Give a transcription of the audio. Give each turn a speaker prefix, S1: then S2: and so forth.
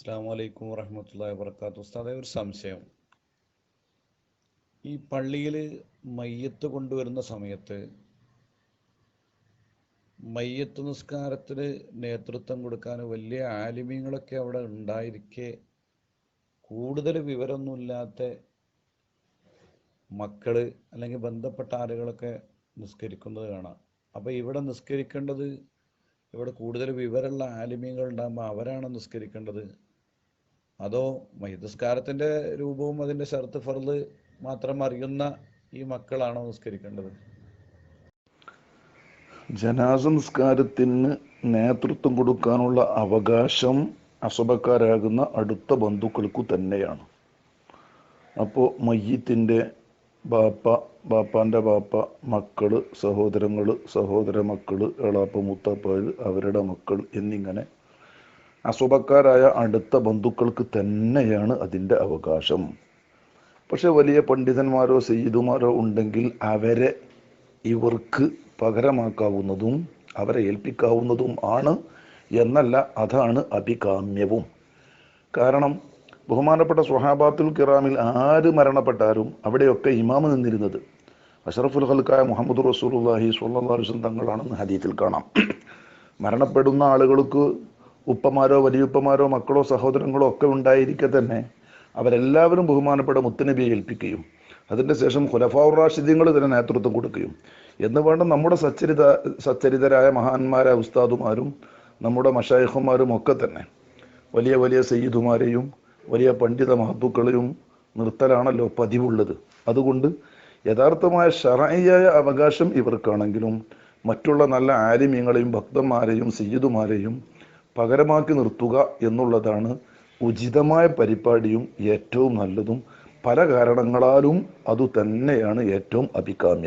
S1: അസ്സാം വലൈക്കും വറഹമത്തല്ലാ വാബർക്കാത്തു ഉസ്താദെ ഒരു സംശയം. ഈ പള്ളിയിൽ മയ്യത്ത് കൊണ്ടുവരുന്ന സമയത്ത് മയ്യത്ത് നിസ്കാരത്തിന് നേതൃത്വം കൊടുക്കാൻ വലിയ ആലിമ്യങ്ങളൊക്കെ അവിടെ ഉണ്ടായിരിക്കെ കൂടുതൽ വിവരമൊന്നുമില്ലാത്ത മക്കൾ അല്ലെങ്കിൽ ബന്ധപ്പെട്ട ആളുകളൊക്കെ നിസ്കരിക്കുന്നത് കാണാം. അപ്പോൾ ഇവിടെ നിസ്കരിക്കേണ്ടത് ഇവിടെ കൂടുതൽ വിവരമുള്ള ആലിമ്യങ്ങൾ ഉണ്ടാകുമ്പോൾ അവരാണ് നിസ്കരിക്കേണ്ടത്? അതോ മയ്യസ്കാരത്തിന്റെ രൂപവും അതിന്റെ ഷർത്ത് ഫർൾ മാത്രം അറിയുന്ന ഈ മക്കളാണോ നിസ്കരിക്കേണ്ടത്?
S2: ജനാസ നിസ്കാരത്തിന് നേതൃത്വം കൊടുക്കാനുള്ള അവകാശം അസഭക്കാരാകുന്ന അടുത്ത ബന്ധുക്കൾക്കു തന്നെയാണ്. അപ്പോൾ മയ്യത്തിന്റെ ബാപ്പ ബാപ്പാന്റെ ബാപ്പ മക്കൾ സഹോദരങ്ങൾ സഹോദര മക്കൾ എളാപ്പ മുത്തപ്പാര് അവരുടെ മക്കൾ എന്നിങ്ങനെ അസുബക്കാരായ അടുത്ത ബന്ധുക്കൾക്ക് തന്നെയാണ് അതിന്റെ അവകാശം. പക്ഷെ വലിയ പണ്ഡിതന്മാരോ സയ്യിദുമാരോ ഉണ്ടെങ്കിൽ അവരെ ഇവർക്ക് പകരമാക്കാവുന്നതും അവരെ ഏൽപ്പിക്കാവുന്നതും ആണ് എന്നല്ല അതാണ് അഭികാമ്യവും. കാരണം ബഹുമാനപ്പെട്ട സ്വഹാബാത്തുൽ കിറാമിൽ ആര് മരണപ്പെട്ടാലും അവിടെയൊക്കെ ഇമാമ് നിന്നിരുന്നത് അഷറഫുൽ ഹൽക്കായ മുഹമ്മദ് റസൂലുല്ലാഹി സ്വല്ലാസ്വം തങ്ങളാണെന്ന് ഹദീത്തിൽ കാണാം. മരണപ്പെടുന്ന ആളുകൾക്ക് ഉപ്പമാരോ വലിയുപ്പമാരോ മക്കളോ സഹോദരങ്ങളോ ഒക്കെ ഉണ്ടായിരിക്കെ തന്നെ അവരെല്ലാവരും ബഹുമാനപ്പെട്ട മുത്തനബിയെ ഏൽപ്പിക്കുകയും അതിന്റെ ശേഷം ഖുലഫാഉർ റാഷിദ്യങ്ങൾ ഇതിന് നേതൃത്വം കൊടുക്കുകയും. എന്ന് വേണ്ട നമ്മുടെ സച്ചരിത സച്ചരിതരായ മഹാന്മാരായ ഉസ്താദുമാരും നമ്മുടെ മഷായഹുമാരും ഒക്കെ തന്നെ. വലിയ വലിയ സയ്യിദുമാരെയും വലിയ പണ്ഡിത മഹത്തുക്കളെയും നിർത്തലാണല്ലോ പതിവുള്ളത്. അതുകൊണ്ട് യഥാർത്ഥമായ ഷറായിയായ അവകാശം ഇവർക്കാണെങ്കിലും മറ്റുള്ള നല്ല ആലിമ്യങ്ങളെയും ഭക്തന്മാരെയും സയ്യിദുമാരെയും പകരമാക്കി നിർത്തുക എന്നുള്ളതാണ് ഉചിതമായ പരിപാടിയും ഏറ്റവും നല്ലതും. പല കാരണങ്ങളാലും അതുതന്നെയാണ് ഏറ്റവും അഭികാമ്യം.